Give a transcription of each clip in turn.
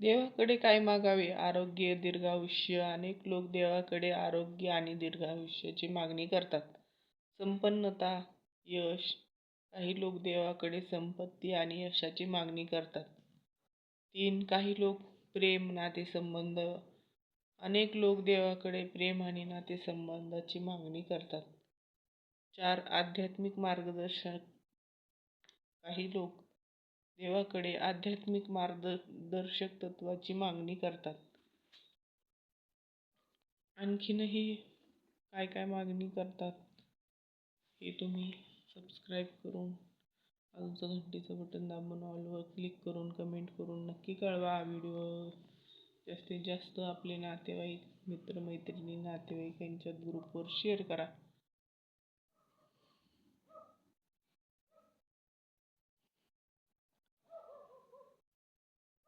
देवाकडे काय मागावे? आरोग्य दीर्घायुष्य. अनेक लोक देवाकडे आरोग्य आणि दीर्घायुष्याची मागणी करतात. संपन्नता यश. काही लोक देवाकडे संपत्ती आणि यशाची मागणी करतात. तीन काही लोक प्रेम नातेसंबंध. अनेक लोक देवाकडे प्रेम आणि नातेसंबंधाची मागणी करतात. चार आध्यात्मिक मार्गदर्शक. काही लोक देवाकडे आध्यात्मिक मार्गदर्शक तत्वाची मागणी करतात. आणखीनही काय काय मागणी करतात हे तुम्ही सबस्क्राईब करून बाजूचं घंटीचं बटन दाबून ऑलवर क्लिक करून कमेंट करून नक्की कळवा व्हिडिओ जास्तीत जास्त आपले नातेवाईक मित्रमैत्रिणी नातेवाईक यांच्यात ग्रुपवर शेअर करा.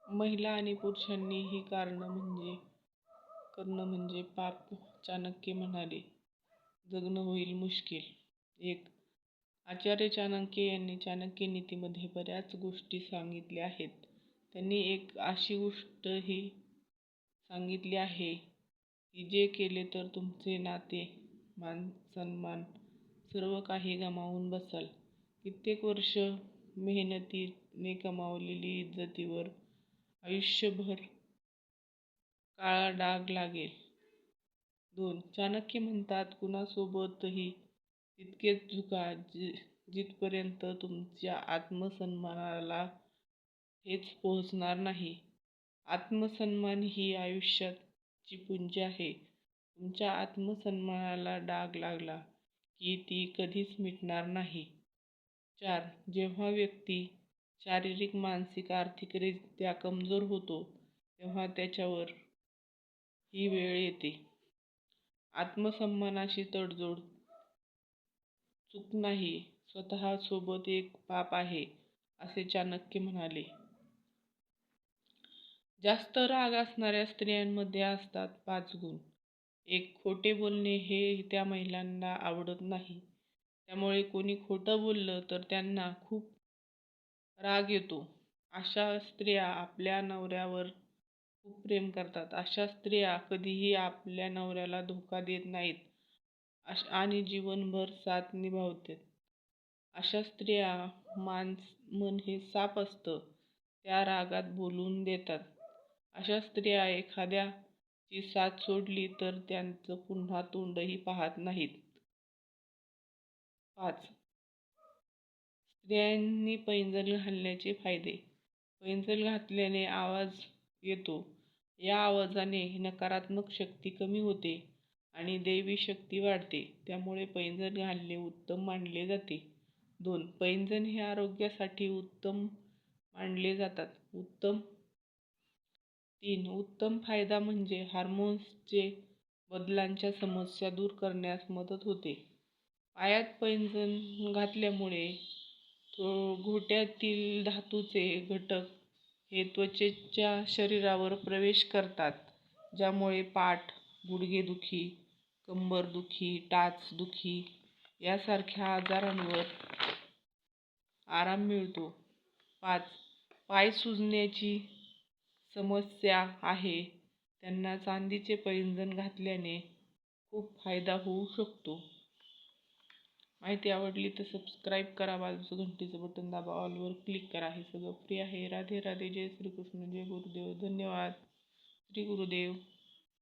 महिला आणि पुरुषांनी ही कारणं म्हणजे करणं म्हणजे पाप चाणक्य म्हणाले. जगणं होईल मुश्किल. एक आचार्य चाणक्य यांनी चाणक्य नीतीमध्ये बऱ्याच गोष्टी सांगितल्या आहेत. त्यांनी एक अशी गोष्टही सांगितली आहे की जे केले तर तुमचे नाते मान सन्मान सर्व काही गमावून बसाल. कित्येक वर्ष मेहनतीने कमावलेली इज्जतीवर आयुष्यभर काळा डाग लागेल. दोन चाणक्य म्हणतात कुणासोबतही तितकेच झुका जि जिथपर्यंत तुमच्या आत्मसन्मानाला हेच पोहोचणार नाही. आत्मसन्मान ही आयुष्याची पुंजी आहे. तुमच्या आत्मसन्मानाला डाग लागला की ती कधीच मिटणार नाही. चार जेव्हा व्यक्ती शारीरिक मानसिक आर्थिकरित्या कमजोर होतो तेव्हा त्याच्यावर ही वेळ येते. आत्मसन्मानाशी तडजोड. चूक नाही स्वतः सोबत एक पाप आहे असे चाणक्य म्हणाले. जास्त राग असणाऱ्या स्त्रियांमध्ये असतात पाच गुण. एक खोटे बोलणे हे त्या महिलांना आवडत नाही. त्यामुळे कोणी खोटं बोललं तर त्यांना खूप राग येतो. अशा स्त्रिया आपल्या नवऱ्यावर खूप प्रेम करतात. अशा स्त्रिया कधीही आपल्या नवऱ्याला धोका देत नाहीत. अश आणि जीवनभर साथ निभावतात. अशा स्त्रिया माणस मन हे साप असतं. त्या रागात बोलून देतात. अशा स्त्रिया एखाद्याची साथ सोडली तर त्यांचं पुन्हा तोंडही पाहत नाहीत. पाच. स्त्रियांनी पैंजण घालण्याचे फायदे. पैंजण घातल्याने आवाज येतो. या आवाजाने नकारात्मक शक्ती कमी होते आणि दैवी शक्ती वाढते. त्यामुळे पैंजण घालणे उत्तम मानले जाते. दोन पैंजण हे आरोग्यासाठी उत्तम मानले जातात. उत्तम तीन उत्तम फायदा म्हणजे हार्मोन्सचे बदलांच्या समस्या दूर करण्यास मदत होते. पायात पैंजण घातल्यामुळे घोट्यातील धातूचे घटक हे त्वचेच्या शरीरावर प्रवेश करतात ज्यामुळे पाठ गुडघेदुखी कंबरदुखी टाचदुखी यासारख्या आजारांवर आराम मिळतो. पाच पाय सुजण्याची समस्या आहे. त्यांना चांदीचे पैंजण घातल्याने खूप फायदा होऊ शकतो. माहिती आवडली तर सबस्क्राईब करा बाजूचं घंटीचं बटन दाबा ऑलवर क्लिक करा. हे सगळं फ्री आहे. राधे राधे. जय श्रीकृष्ण जय गुरुदेव. धन्यवाद. श्री गुरुदेव.